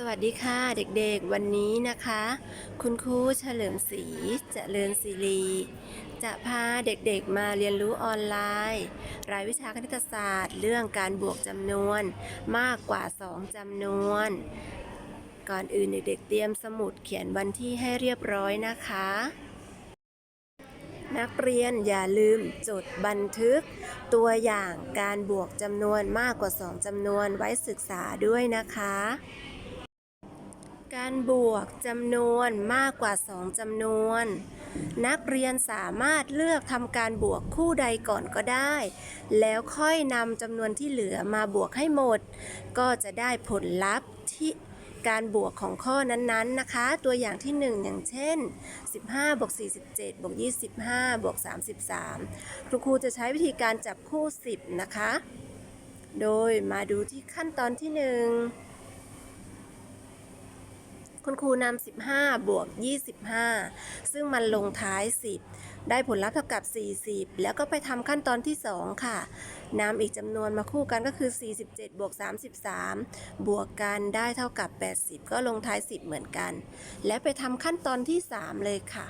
สวัสดีค่ะเด็กๆวันนี้นะคะ คุณครูเฉลิมศรีจเจริญศิรี จะพาเด็กๆมาเรียนรู้ออนไลน์ รายวิชาคณิตศาสตร์ เรื่องการบวกจำนวนมากกว่า 2จำนวน ก่อนอื่นเด็กๆเตรียมสมุดเขียนวันที่ให้เรียบร้อยนะคะ นักเรียนอย่าลืมจดบันทึก ตัวอย่างการบวกจำนวนมากกว่า 2จำนวนไว้ศึกษาด้วยนะคะ การบวกจำนวนมากกว่า 2จำนวน นักเรียนสามารถเลือกทำการบวกคู่ใดก่อนก็ได้ แล้วค่อยนำจำนวนที่เหลือมาบวกให้หมด ก็จะได้ผลลัพธ์ที่การบวกของข้อนั้นๆนะคะ ตัวอย่างที่ 1 อย่างเช่น 15บวก47บวก25บวก33คุณครูจะใช้วิธีการจับคู่ 10 นะคะ โดยมาดูที่ขั้นตอนที่ 1 คุณครูนำ15 บวก 25 ซึ่งมันลงท้าย 10 ได้ผลลัพธ์เท่ากับ 40 แล้วก็ไปทำขั้นตอนที่ 2 ค่ะนำอีกจำนวนมาคู่กันก็คือ 47 บวก 33 บวกกันได้เท่ากับ 80 ก็ลงท้าย 10 เหมือนกัน และไปทำขั้นตอนที่ 3 เลยค่ะ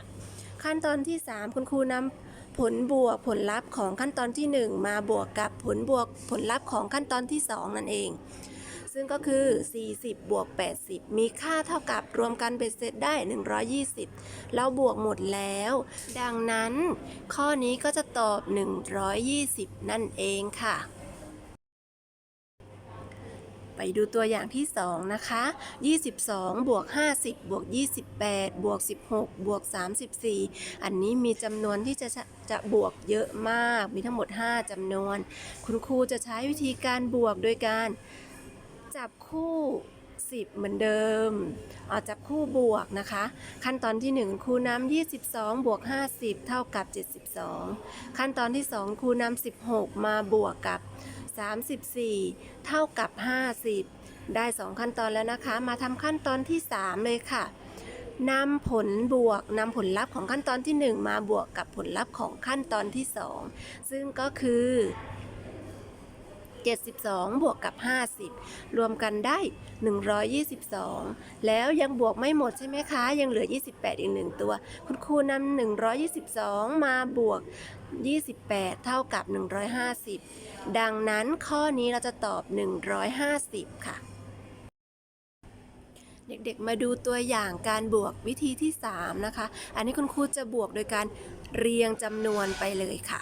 ขั้นตอนที่ 3 คุณครูนำผลบวกผลลัพธ์ของขั้นตอนที่ 1 มาบวกกับผลบวกผลลัพธ์ของขั้นตอนที่ 2 นั่นเอง ซึ่งก็คือ 40 บวก 80 มีค่าเท่ากับรวมกันเป็นเสร็จได้ 120 เราบวกหมดแล้ว ดังนั้น ข้อนี้ก็จะตอบ 120 นั่นเองค่ะ ไปดูตัวอย่างที่ 2 นะคะ 22 บวก 50 บวก 28 บวก 16 บวก 34 อันนี้มีจำนวนที่จะจะบวกเยอะมาก มีทั้งหมด 5จำนวน คุณครูจะใช้วิธีการบวกโดยการ จับคู่ 10 เหมือนเดิมเอจับคู่บวกนะคะ ขั้นตอนที่ 1ครูนำ22 บวก 50 เท่ากับ 72 ขั้นตอนที่ 2ครูนำ16 มาบวกกับ 34 เท่ากับ 50 ได้ 2 ขั้นตอนแล้วนะคะ มาทำขั้นตอนที่ 3 เลยค่ะนำผลบวกนำผลลัพธ์ของขั้นตอนที่ 1 มาบวกกับผลลัพธ์ของขั้นตอนที่ 2 ซึ่งก็คือ 72 บวกกับ 50 รวมกันได้ 122 แล้วยังบวกไม่หมดใช่ไหมคะ ยังเหลือ 28 อีกหนึ่งตัว คุณครูนำ122 มาบวก 28 เท่ากับ 150 ดังนั้นข้อนี้เราจะตอบ 150 ค่ะเด็กๆ มาดูตัวอย่างการบวกวิธีที่ 3 นะคะ อันนี้คุณครูจะบวกโดยการเรียงจำนวนไปเลยค่ะ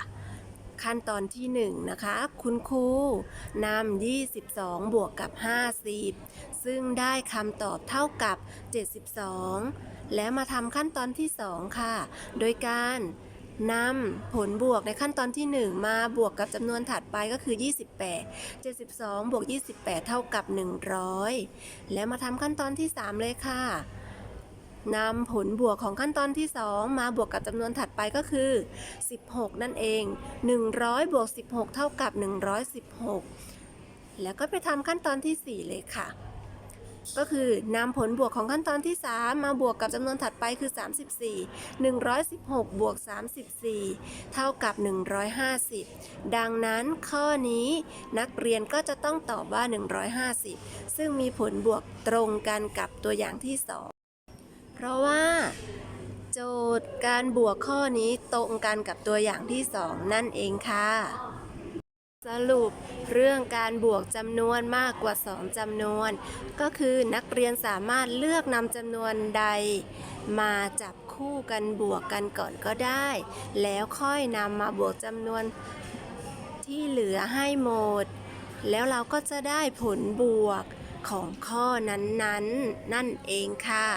ขั้นตอนที่ 1 นะคะ คุณครูนำ22 บวกกับ 50 ซึ่งได้คำตอบเท่ากับ 72 และมาทำขั้นตอนที่ 2 ค่ะ โดยการนำผลบวกในขั้นตอนที่ 1 มาบวกกับจำนวนถัดไปก็คือ 28 72 บวก 28 เท่ากับ 100 และมาทำขั้นตอนที่ 3 เลยค่ะ นำผลบวกของขั้นตอนที่ 2 มาบวกกับจำนวนถัดไปก็คือ 16 นั่นเอง 100 บวก 16 เท่ากับ 116 แล้วก็ไปทำขั้นตอนที่ 4 เลยค่ะ ก็คือนำผลบวกของขั้นตอนที่ 3 มาบวกกับจำนวนถัดไปคือ 34 116 บวก 34 เท่ากับ 150 ดังนั้นข้อนี้นักเรียนก็จะต้องตอบว่า 150 ซึ่งมีผลบวกตรงกันกับตัวอย่างที่ 2 ราะว่า โจทย์การบวกข้อนี้ตรงกันกับตัวอย่างที่ 2 นั่นเองค่ะ สรุปเรื่องการบวกจำนวนมากกว่า 2จำนวน ก็คือนักเรียนสามารถเลือกนำจำนวนใด มาจับคู่กันบวกกันก่อนก็ได้ แล้วค่อยนำมาบวกจำนวนที่เหลือให้หมด แล้วเราก็จะได้ผลบวกของข้อนั้นๆนั่นเองค่ะ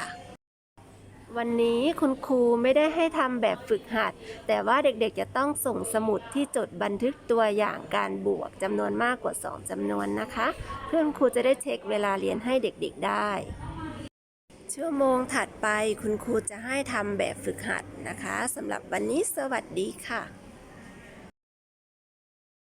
วันนี้คุณครูไม่ได้ให้ทำแบบฝึกหัด แต่ว่าเด็กๆจะต้องส่งสมุดที่จดบันทึกตัวอย่างการบวกจำนวนมากกว่า 2จำนวนนะคะ เพื่อนครูจะได้เช็คเวลาเรียนให้เด็กๆได้ ชั่วโมงถัดไปคุณครูจะให้ทำแบบฝึกหัดนะคะสำหรับวันนี้สวัสดีค่ะ